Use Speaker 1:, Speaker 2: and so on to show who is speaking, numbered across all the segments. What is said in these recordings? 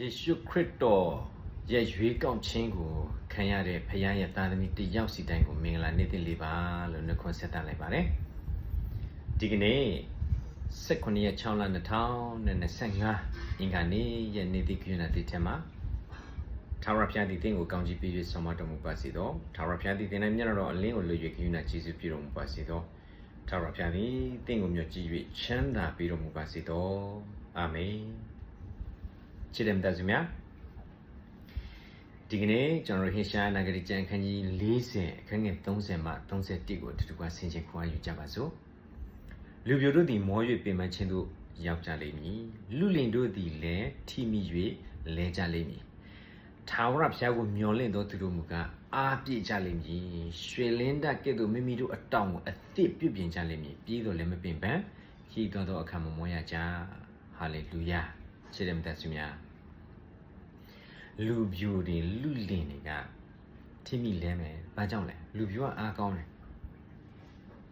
Speaker 1: ယေရှုခရစ်တော်ရဲ့ရွေးကောက်ခြင်းကိုခံရတဲ့ဖခင်ရဲ့သားသမီးတစ်ယောက်စီတိုင်းကိုမင်္ဂလာနေ့တင်လေးပါလို့နှုတ်ခွန်းဆက်တလိုက်ပါတယ်ဒီကနေ့16ရက်6လ2025အင်္ဂါနေ့ရဲ့နေ့တိကျနာတိထဲမှာထာဝရဘုရားဒီတင်းကိုကောင်းချီးပေး၍ဆောင်မတော်မူပါစေသောထာဝရဘုရားဒီတင်းနဲ့မျက်တော်အလင်းကိုလွှဲ၍ကိယူနာကျေးဇူးပြုတော်မူပါစေသောထာဝရဘုရားသည်တင်းကိုမြတ်ကြည့်၍ချမ်းသာပေးတော်မူပါစေသောအာမင် ချစ်တယ်မတတ်စုများဒီကနေ့ကျွန်တော်တို့ဟေရှားနဂရီကျမ်းခန်းကြီး40အခန်းငယ်30မှ31ကိုအတူတူကဆင်ခြင်ခွာယူကြပါစို့လူပြိုတို့သည်မော၍ပင်မချင်းတို့ရောက်ကြလိမ့်မည်လူလင်တို့သည်လည်းထိမိ၍လဲကြလိမ့်မည်ထာဝရဘုရားကိုမျှော်လင့်သောသူတို့မူကားအားပြည့်ကြလိမ့်မည်ရွှေလင်းတကဲ့သို့မိမိတို့အတောင်ကိုအသစ်ပြုပြင်ကြလိမ့်မည်ပြီးတော့လည်းမပင်ပန်းခီးတော်သောအခါမမောရကြဟာလေလုယာချစ်တယ်မတတ်စုများ လူပြိုတွေလူလင်တွေကထိမိလဲမယ်ဘာကြောင့်လဲလူပြိုကအားကောင်းတယ်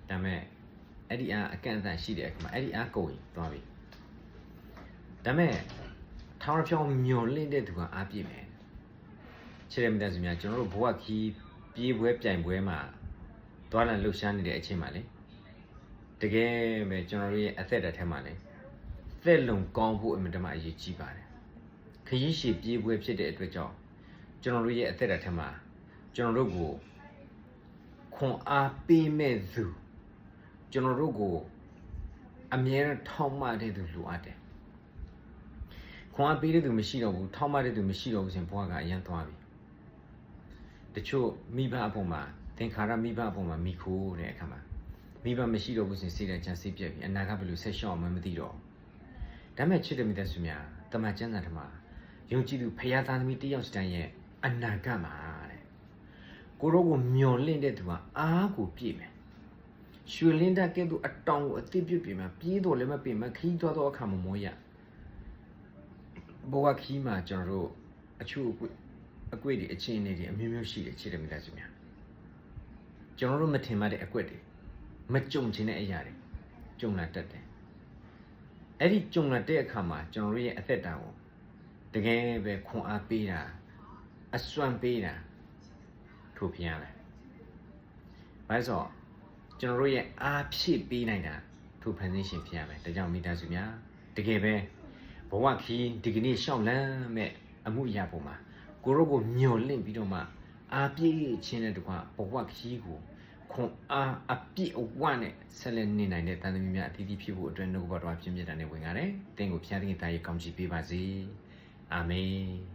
Speaker 1: ဒါမဲ့အဲ့ဒီအားအကန့်အသတ်ရှိတဲ့အခါမှာအဲ့ဒီအားကုန်ရင်သွားပြီဒါမဲ့ထောင်ရဖြောင်းမျောလင့်တဲ့သူကအားပြည့်မယ်ချစ်ရမတဲ့သူများကျွန်တော်တို့ဘဝခီးပြေးပွဲပြိုင်ပွဲမှာသွားလန်လှုပ်ရှားနေတဲ့အချိန်မှာလေတကယ်ပဲကျွန်တော်တို့ရဲ့အသက်တာထဲမှာလေသက်လုံကောင်းဖို့အမြဲတမ်းအရေးကြီးပါတယ် ခရီးရှည်ပြေးပွဲဖြစ်တဲ့အတွက်ကြောင့်ကျွန်တော်တို့ရဲ့အသက်တာထဲမှာကျွန်တော်တို့ကိုခွန်အားပေးမဲ့သူကျွန်တော်တို့ကိုအမြဲတမ်းထောက်မတဲ့သူလိုအပ်တယ်ခွန်အားပေးတဲ့သူမရှိတော့ဘူးထောက်မတဲ့သူမရှိတော့ဘူးဆိုရင်ဘဝကအရန်သွားပြီတချို့မိဘအပေါ်မှာသင်္ခါရမိဘအပေါ်မှာမိခိုးတဲ့အခါမှာမိဘမရှိတော့ဘူးဆိုရင်စိတ်ဓာတ်ချမ်းစိတ်ပြက်ပြီအနာကဘယ်လိုဆက်ရှောင်မှမသိတော့ဘူးဒါမဲ့ချစ်တဲ့မိသားစုများတမန်ကျမ်းစာထဲမှာ ယုံကြည်သူဖရာသားသမီးတယောက်စတိုင်းရဲ့အနာဂတ်မှာတဲ့ကိုရောကိုမျော်လင့်တဲ့သူကအားကိုပြည့်မယ်ရွှေလင်းတက်ကဲ့သို့အတောင်ကိုအတိပြုတ်ပြင်မှာပြေးတော့လည်းမပြင်မှာခီးသွားတော့အခါမမောရဘဝခီးမှာကျွန်တော်တို့အချို့အကွေ့အကွေ့တွေအချင်းနေတွေအမျိုးမျိုးရှိတယ်ခြေတယ်မိသားစုများကျွန်တော်တို့မထင်မှတဲ့အကွက်တွေမကြုံချင်တဲ့အရာတွေကြုံလာတတ်တယ်အဲ့ဒီကြုံလာတဲ့အခါမှာကျွန်တော်တို့ရဲ့အသက်တာကို တကယ်ပဲခွန်အားပေးတာအစွမ်းပေးတာထို့ဖျားပဲ။ဘာလို့ဆိုတော့ကျွန်တော်တို့ရဲ့အားဖြည့်ပေးနိုင်တာထို့ဖန်ဆင်းရှင်ဖျားပဲ။ဒါကြောင့်မိသားစုများတကယ်ပဲဘဝခီးဒီကနေ့ရှောက်လန်းမဲ့အမှုအရာပေါ်မှာကိုရောကိုမျော်လင့်ပြီးတော့မှအားပြည့်ခြင်းတဲ့တကွာဘဝခီးကိုခွန်အားအပြည့်အဝနဲ့ဆက်လက်နေနိုင်တဲ့တန်သမီးများအသီးသီးဖြစ်ဖို့အတွက်နှုတ်ကပတ်တော်ပြင်းပြတာနဲ့ဝင်ကြတယ်။တင်းကိုဖျားတဲ့သားရဲ့ကောင်းချီးပေးပါစေ။ 아멘.